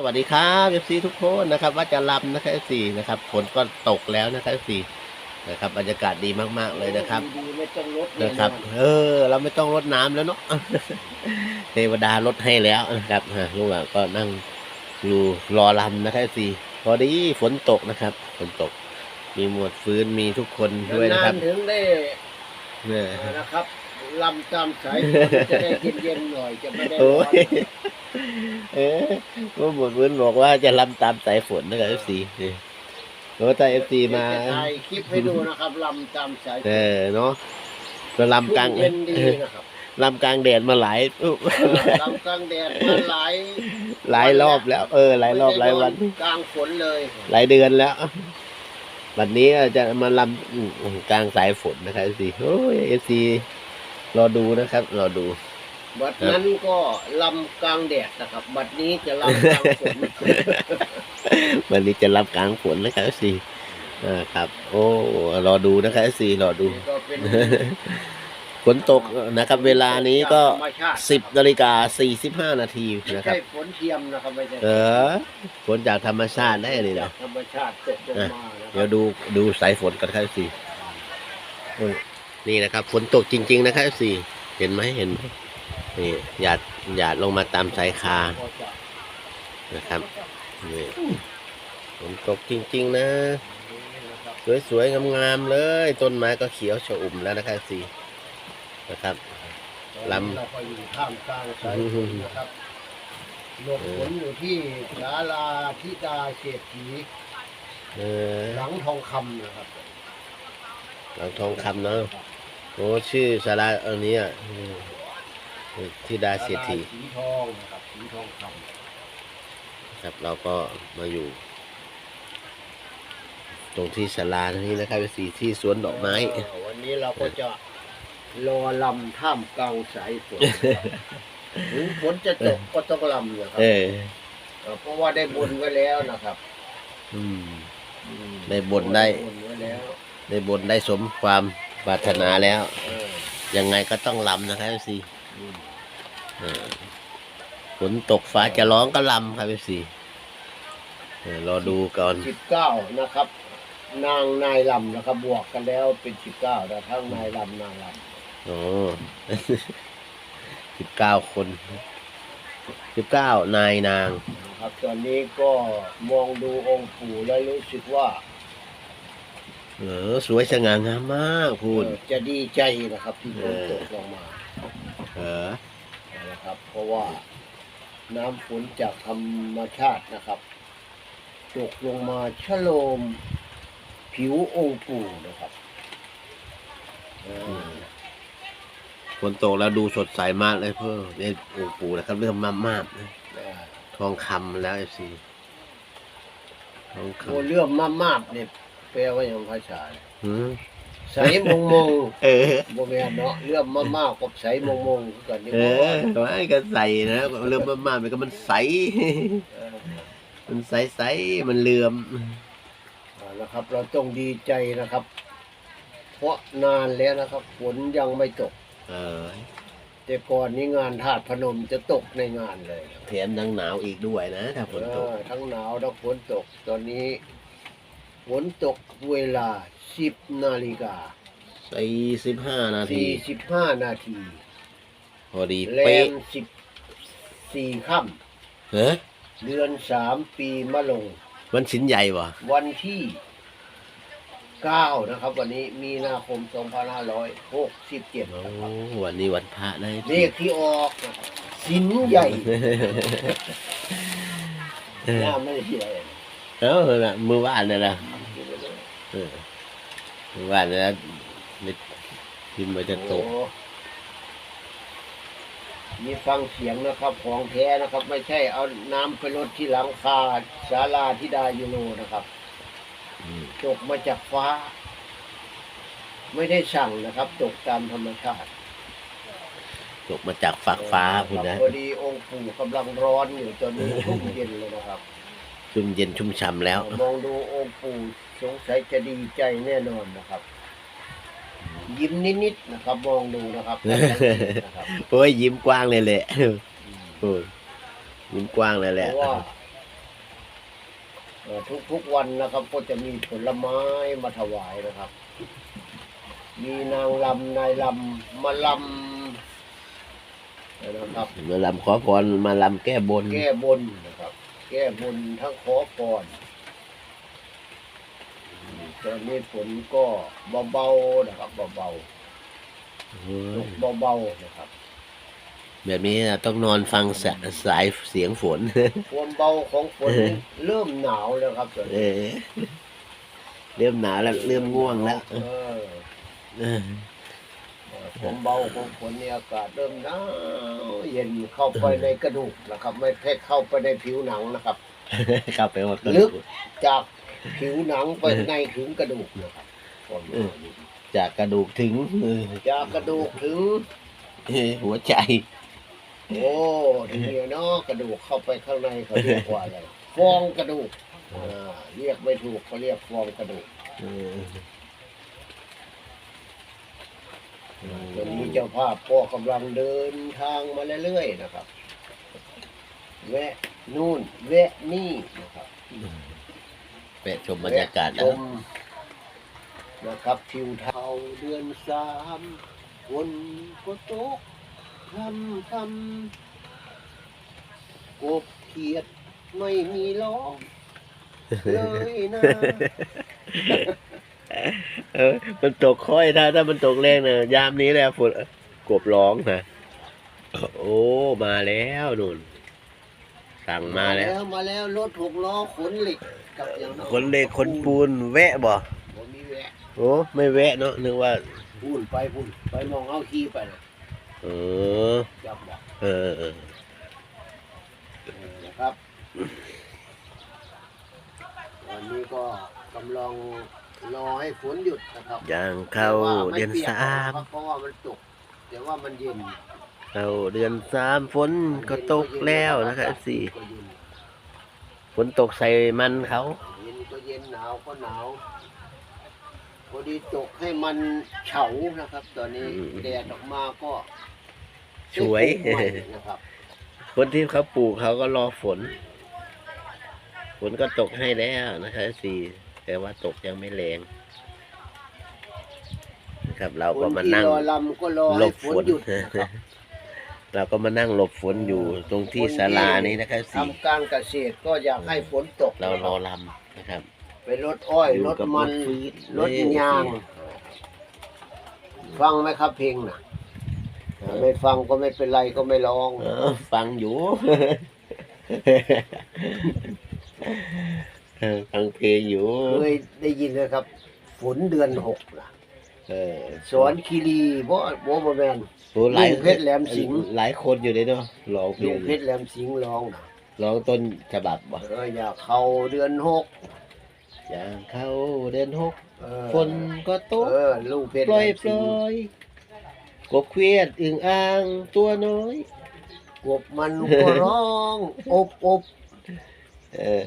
สวัสดีครับเอฟซีทุกคนนะครับว่าจะลำนะครับเอฟซีนะครับฝนก็ตกแล้วนะครับเอฟซีนะครับบรรยากาศดีมากๆเลยนะครับดีๆไม่ต้องลดนะครับ เออ เราไม่ต้องรดน้ำแล้วเนาะเทวดารดให้แล้วนะครับฮะลุงอะก็นั่งอยู่รอลำนะครับเอฟซีพอดีฝนตกนะครับฝนตก มีหมวดฟื้นมีทุกคนด้วยนะครับนานๆถึงได้เนี่ยนะครับ ลำตามสายฝนจะได้เย็นๆหน่อยจะไม่ได้ร้โอ้อนยเออว่าหมวดฟื้นบอกว่าจะลำตามสายฝนนะครับเอฟซีนี่โอ้ถ้าเอฟซีมาจะถ่ายคลิปให้ดูนะครับลำตามสายฝเอนอเนาะก็ลำกลางเย็นดีนะครับลำกลางแดดมาหลายลำกลางแดดมาหลายหลายรอบแล้ว เออ หลายรอบหลายวัน ไม่ได้โดกลางฝนเลยหลายเดือนแล้ว วันนี้จะมาลำอืมกลางสายฝนนะครับเอฟซีโอ้ยเอฟซี รอดูนะครับ รอดู บัดนั้นก็ลำกลางแดดนะครับ บัดนี้จะลำกลางฝน วันนี้จะรับกลางฝนนะครับเอฟซีอ่าครับ โอ้รอดูนะครับเอฟซีรอดู ก็เป็นฝนตกนะครับ เวลานี้ก็ธรรมชาติ สิบนาฬิกาสี่สิบห้านาทีไม่นะครับ ใช่ฝนเทียมนะครับไม่ใช่เออฝนจากธรรมชาติได้เลยเนาะธรรมชาติตกลงมานะคเดี๋ยรัวบดูดูสายฝนกันครับสิ นี่นะครับ ฝนตกจริง ๆ นะครับสิเห็นไหมเห็นไหมนี่หยาดหยาดลงมาตามสายคานะครับนี่ฝนตกจริง ๆ นะ สวยๆงามๆเลย ต้นไม้ก็เขียวชอุ่มแล้วนะครับสินะครับลำเราก็อยู่ท่ามกลางสายฝนนะครับหลบฝนอยู่ที่ศาลาทิดาเศรษฐีเออหลังทองคำนะครับ หลังทองคำเนาะ โอ้ชื่อสาราอันนี้อะอืมที่ดาเศรษฐีศาลาสีทองนะครับสีทองคครับเราก็มาอยู่ ตรงที่ศาลาตรงนี้นะครับเป็นสีที่สวนดอกำไม้ เออวันนี้เราก็จะรอลำท่ามกลางสายฝนถึงฝนจะตกก็ต้องลำนะครัเออเออเพราะว่าได้บนไว้แล้วนะครับอืม อืมได้บนได้บนไว้แล้ว ได้บนได้สมความ ปรารถนาแล้วเออยังไงก็ต้องลำนะครับสีอืมฝนตกฟ้าจะร้องก็ลำครับสีรอดูก่อนสิบเก้านะครับ นางนายลำนะครับ บวกกันแล้วเป็นสิบเก้าแต่ทั้งนายลำนางลโอ้สิบเก้าคนสิบเก้านายนางำนะครับ ตอนนี้ก็มองดูองค์ปู่แล้วรู้สึกว่า เออสวยสง่างามมากพูดเออจะดีใจนะครับที่ฝนตกลงมาเออนะครับ เพราะว่าน้ำฝนจากธรรมชาตินะครับตกลงมาชะโลม ผิวองค์ปู่นะครับเออฝนตกแล้วดูสดใสมากเลยเพื่อในองค์ปู่นะครับ เริ่มมากมากๆนะเออทองคำแล้วไอซีทองคโอ้เรื่องมากๆเนี่ย แปลว่าอย่างภาษาเนี่ยำหืมใสมงมงเออโมเมนเนาะเรื่องมากๆกับใสมงมงคือกันนี่เอบ่อทำไมก็ใสนะเริ่มมากมากๆมันก็มันใส เออมันใสใสๆมันเหลื่อม เอานะครับ เราต้องดีใจนะครับ เพราะนานแล้วนะครับฝนยังไม่ตก เออแต่ก่อนนี้งานธาตุพนมจะตกในงานเลยนะครับแถมนังหนาวอีกด้วยนะ ถ้าฝนตก เออทั้งหนาวทั้งฝนตก ตอนนี้ ฝนตกเวลา 10 นาฬิกา สี่สิบห้านาที45 นาทีพอดีแรเป๊ะม14ค่เฮ้ยำเดือน 3 ปีมะลงมันชิ้นใหญ่วะวันที่ 9 นะครับ วันนี้มีนาคม 2567โอ้นะครับวันนี้วันพระนะเลขที่ออกนะครับสินใหญ่ หน้าไม่ได้ที่อะไร เออน่ะมือว่านน่ะนะเออมือว่านน่ะนะไม่พิมพ์ไว้จะตกโอ้มีฟังเสียงนะครับ ของแท้นะครับ ไม่ใช่เอาน้ำไปลดที่หลังคาศาลาธิดายูโรนะครับ อืมตกมาจากฟ้า ไม่ได้สั่งนะครับ ตกตามธรรมชาติตกมาจากฝากฟ้าคุณนะ พอดีองค์ปู่กำลังร้อนอยู่ตอนนี้ชุ่มเย็นเลยนะครับ ชุ่มเย็นชุ่มฉ่ำแล้ว มองดูองค์ปู่สงสัยจะดีใจแน่นอนนะครับ ยิ้มนิดๆนะครับ มองดูนะครับ นะครับโอ้ยยิ้มกว้างเลยแหละโอ้ยยิ้มกว้างเลยแหเพละราะว่าเอ่อทุกๆวันนะครับ ก็จะมีผลไม้มาถวายนะครับ มีนางลำนายลำมาลำนะครับ มาลำขอพรมาลำแก้บน แก้บนนะครับ แก้บนทั้งขอพรตอนนี้ฝนก็เบาๆนะครับเบาๆตกเบาๆนะครับ แบบนี้ต้องนอนฟังสะสายเสียงฝน ความเบาของฝนเริ่มหนาวแล้วครับตอนเอนี้อเริ่มหนาวแล้ว เริ่มง่วงแล้ว เออเออความเบาของฝนเนี่ยอากาศเริ่มหนาวเย็นเข้าไปในกระดูกนะครับ ไม่แค่เข้าไปในผิวหนังนะครับกลับไปหมดลึกจากผิวหนังไปในถึงกระดูกนะครับความหนาวนี่จากกระดูกถึงเออจากกระดูกถึง หัวใจ โอ้ทีนี้เนาะกระดูกเข้าไปข้างในเขาเรียกว่าอะไรฟองกระดูกอ่าเรียกไม่ถูกเขาเรียกฟองกระดูก เออ ตอนนี้ เจ้าภาพก็กำลังเดินทางมาเรื่อยๆนะครับ แวะนู่นแวะนี่นะครับไปชมบรรยากาศชแล้วมนะครับทิวเทาเดือนสามฝนก็ตกทำทำกบเขียดไม่มีร้องเลยนะ เออ มันตกค่อยถ้าถ้ามันตกแรงนะยามนี้แหละฝนกบร้องนะโอ้มาแล้วนุ่น สั่งมาแล้ว มาแล้วรถหกล้อขนเหล็กกับอย่างคนเล็กคนปูนแวะบ่ผมมีแวะโอ้ไม่แวะเนาะนึกว่าพูนไปพูนไปมองเอาขี้ไปนะเออจับบอกเออเออเออนะครับวันนี้ก็กำลัง รอให้ฝนหยุดนะครับย่างเข้าแต่ว่เดือนไปียกสามนะครับเพราะว่ามันตกแต่ว่ามันเย็นเข้าเดือนสามฝนก็ตกแล้วนะครับสี่ก็เย็นฝนตกใส่มันเขาเย็นก็เย็นหนาวก็หนาวพอดีตกให้มันเฉานะครับ ตอนนี้แดดออกมาก็สวยได้ปลูกใหม่นะครับคนที่เขาปลูกเขาก็รอฝน ฝนก็ตกให้แล้วนะครับสี่ แต่ว่าตกยังไม่แรงนะครับ เราก็มานั่งคนที่รอลำก็รอหลให้บฝฝนนหยุดนะครับเราก็มานั่งหลบฝนอยู่ตรงที่ศาลานี้นะครับสี่ทำการเกษตรก็อยากให้ฝนตก เรารอลำนะครับ ไปรถอ้อยอยู่รถกับมันรถฟืนรถนี่ยาง ฟังไหมครับเพลงน่ะไม่ฟังก็ไม่เป็นไรก็ไม่ร้องเออฟังอยู่ เออฟังเพลงอยู่ เคยได้ยินนะครับ ฝนเดือนหกนะเออสอนคีรีบ่บ่บ่แมน โหหลายลุงเพชรแหลมสิงห์ หลายคนอยู่เลยเนาะร้องเพลลุงงเพชรแหลมสิงห์ร้องนะร้องต้นฉบับบ่เอออยากเข้าเดือนหกอย่างเข้าเดือนหกเออฝนก็ตกเออลุงเพชรปล่อยแหลมปสิล่งอห์ยกบเครียดอึ่งอ่างตัวน้อย กบมันก็ร้อง อบอบเออ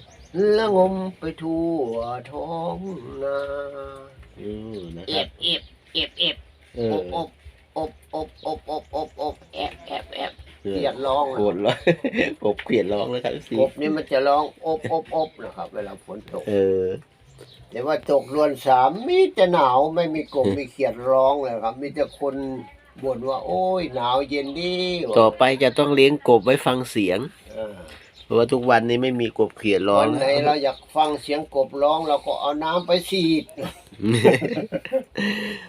ละงมไปทั่วท้องนาอืมนะคเอรับ บเอบเอบเอบเอออบอบอบอบอบอบอบอบแอบแอบแอบเออเรียกร้องโกรธร้องกบเขียดร้องแล้วครับสิกบนี่มันจะร้องอบอบอบนะครับ เวลาฝนตก เออ แต่ว่าตกรวนสามมีแต่หนาวไม่มีกบมีเขียดร้องเลยครับ มีแต่คนบ่นว่า โอ้ยหนาวเย็นดีต่อไปจะต้องเลี้ยงกบไว้ฟังเสียง เออเพ ราะว่าทุกวันนี้ไม่มีกบเขียดร้องวันไหนเราอยากฟังเสียงกบร้องเราก็เอาน้ำไปฉีด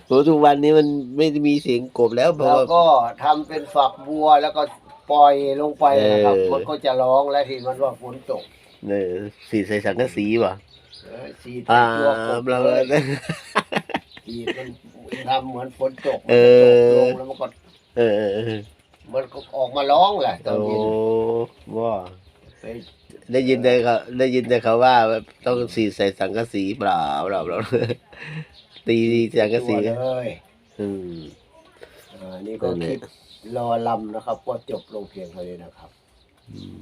เพราะทุกวันนี้มันไม่มีเสียงกบแล้วเพราะแล้วว่า ก็ทำเป็นฝักบัวแล้วก็ปล่อยลงไปนะครับเออ มันก็จะร้องแล้วที่มันว่าฝนตกเออสีใส่สังกะสีว่ะเออฉีดอ่าตัวกบเราเลย ฉีดมันทำเหมือนฝนตกเออ มันตกลงแล้วมันก็เออเออเออมันก็ออกมาร้องแหละตอนโอ้เย็นว่า ไปได้ยินแต่เขาได้ยินแต่เขาว่าต้องสีใส่สังกะสีเปล่าเปล่าเปล่าตีสังกะสีตัวเลยอืมอ่านี่ก็นั่นแหคละลิปรอลำนะครับ ก็จบลงเพียงเท่านี้นะครับ อืม